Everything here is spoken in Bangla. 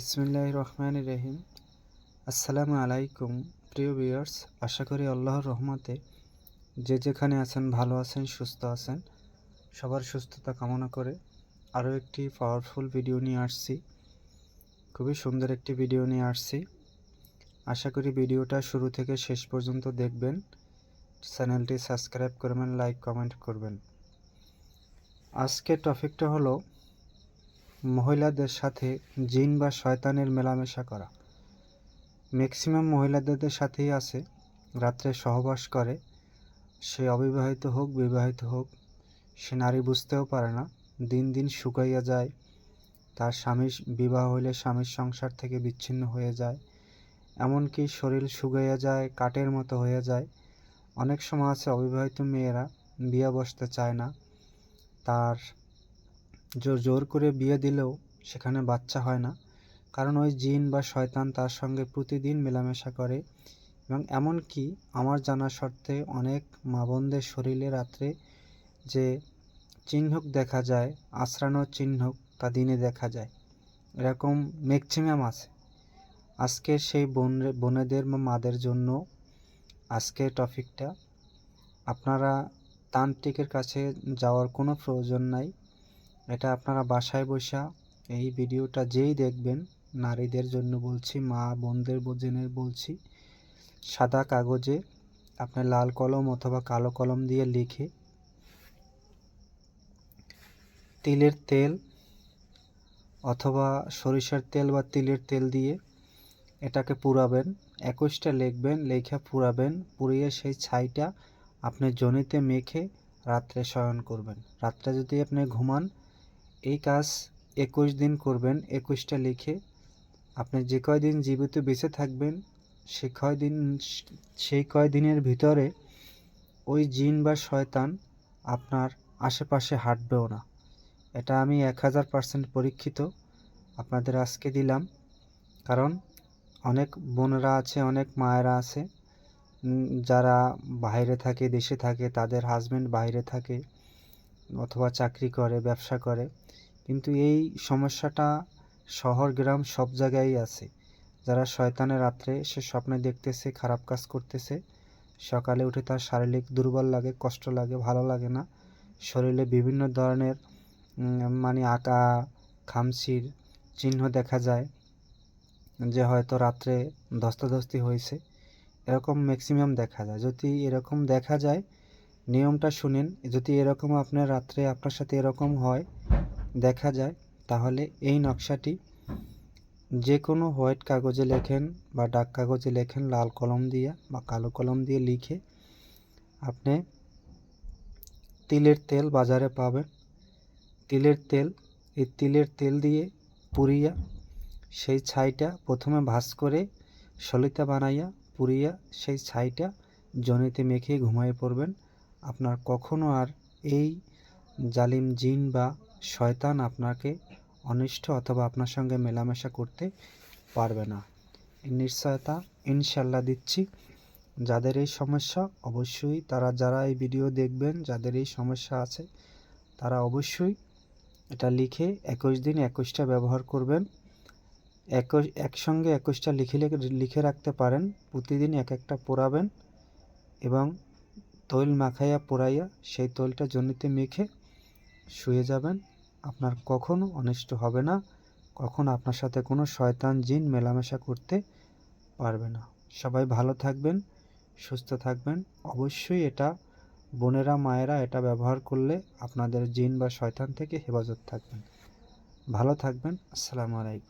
ইসমিল্লাহ রহমান রহিম আসসালামু আলাইকুম, প্রিয় ভিউয়ার্স। আশা করি আল্লাহর রহমতে যে যেখানে আছেন, ভালো আছেন, সুস্থ আছেন, সবার সুস্থতা কামনা করে আরও একটি পাওয়ারফুল ভিডিও নিয়ে আসছি। খুবই সুন্দর একটি ভিডিও নিয়ে আসছি। আশা করি ভিডিওটা শুরু থেকে শেষ পর্যন্ত দেখবেন। চ্যানেলটি সাবস্ক্রাইব করবেন, লাইক, কমেন্ট করবেন। আজকের টপিকটা হলো মহিলাদের সাথে জিন বা শয়তানের মেলামেশা করা। ম্যাক্সিমাম মহিলাদের সাথেই আছে। রাত্রে সহবাস করে। সে অবিবাহিত হোক, বিবাহিত হোক, সে নারী বুঝতেও পারে না। দিন দিন শুকাইয়া যায়। তার স্বামী বিবাহ হইলে স্বামীর সংসার থেকে বিচ্ছিন্ন হয়ে যায়। এমনকি শরীর শুকাইয়া যায়, কাঠের মতো হয়ে যায়। অনেক সময় আছে অবিবাহিত মেয়েরা বিয়ে বসতে চায় না। তার জোর জোর করে বিয়ে দিলেও সেখানে বাচ্চা হয় না। কারণ ওই জিন বা শয়তান তার সঙ্গে প্রতিদিন মেলামেশা করে এবং এমনকি আমার জানা শর্তে অনেক মা বোনদের শরীরে রাত্রে যে চিহ্নক দেখা যায় আশ্রানোর চিহ্নক তা দিনে দেখা যায়। এরকম ম্যাক্সিমাম আছে। আজকে সেই বোন বোনেদের বা মাদের জন্য আজকে টপিকটা। আপনারা তান্ত্রিকের কাছে যাওয়ার কোনো প্রয়োজন নাই। এটা আপনারা বাসায় বসা এই ভিডিওটা যেই দেখবেন, নারীদের জন্য বলছি, মা বোনদের জন্য বলছি, সাদা কাগজে আপনি লাল কলম অথবা কালো কলম দিয়ে লিখে তিলের তেল অথবা সরিষার তেল বা তিলের তেল দিয়ে এটাকে পুরাবেন, একুশটা লিখবেন, লেখা পুরাবেন, পুড়িয়ে সেই ছাইটা আপনি জনিতে মেখে রাত্রে শয়ন করবেন। রাত্রে যদি আপনি ঘুমান এই কাজ একুশ দিন করবেন, একুশটা লিখে আপনি যে কয়দিন জীবিত বেঁচে থাকবেন, সে কয়দিন সেই কয়দিনের ভিতরে ওই জিন বা শয়তান আপনার আশেপাশে হাঁটবেও না। এটা আমি এক হাজার পার্সেন্ট পরীক্ষিত, আপনাদের আজকে দিলাম। কারণ অনেক বোনেরা আছে, অনেক মায়েরা আছে যারা বাইরে থাকে, দেশে থাকে, তাদের হাজব্যান্ড বাইরে থাকে, অথবা চাকরি করে, ব্যবসা করে। কিন্তু এই সমস্যাটা শহর, গ্রাম সব জায়গায় আছে। যারা শয়তানের রাত্রে সে স্বপ্নে দেখতেছে, খারাপ কাজ করতেছে। সকালে উঠে তার শারীরিক দুর্বল লাগে, কষ্ট লাগে, ভালো লাগে না। শরীরে বিভিন্ন ধরনের মানে আঁকা, খামচির চিহ্ন দেখা যায়, যে হয়তো রাত্রে ধস্তাধস্তি হয়েছে। এরকম ম্যাক্সিমাম দেখা যায়। যদি এরকম দেখা যায়, নিয়মটা শুনেন। যদি এরকম আপনার রাত্রে আপনার সাথে এরকম হয় দেখা যায়, তাহলে এই নকশাটি যে কোনো হোয়াইট কাগজে লেখেন বা ডাক কাগজে লেখেন, লাল কলম দিয়ে বা কালো কলম দিয়ে লিখে আপনি তিলের তেল বাজারে পাবেন। তিলের তেল, এই তিলের তেল দিয়ে পুড়িয়া সেই ছাইটা প্রথমে ভাস করে সলিতা বানাইয়া পুড়িয়া সেই ছাইটা জনিতে মেখে ঘুমায় পড়বেন। আপনার কখনো আর এই জালিম জিন বা শয়তান আপনাকে অনিষ্ট অথবা আপনার সঙ্গে মেলামেশা করতে পারবে না। নিশ্চয়তা ইনশাল্লাহ দিচ্ছি। যাদের এই সমস্যা, অবশ্যই তারা যারা এই ভিডিও দেখবেন, যাদের এই সমস্যা আছে, তারা অবশ্যই এটা লিখে একুশ দিন একুশটা ব্যবহার করবেন। একুশ, একসঙ্গে একুশটা লিখে লিখে রাখতে পারেন। প্রতিদিন এক একটা পোড়াবেন এবং তৈল মাখাইয়া পোড়াইয়া সেই তৈলটা জনিতে মেখে শুয়ে যাবেন। আপনার কখনো অনিষ্ট হবে না, কখনো আপনার সাথে কোনো শয়তান জিন মেলামেশা করতে পারবে না। সবাই ভালো থাকবেন, সুস্থ থাকবেন। অবশ্যই এটা বোনেরা, মায়েরা এটা ব্যবহার করলে আপনাদের জিন বা শয়তান থেকে হেফাজত থাকবেন। ভালো থাকবেন, আসসালামু আলাইকুম।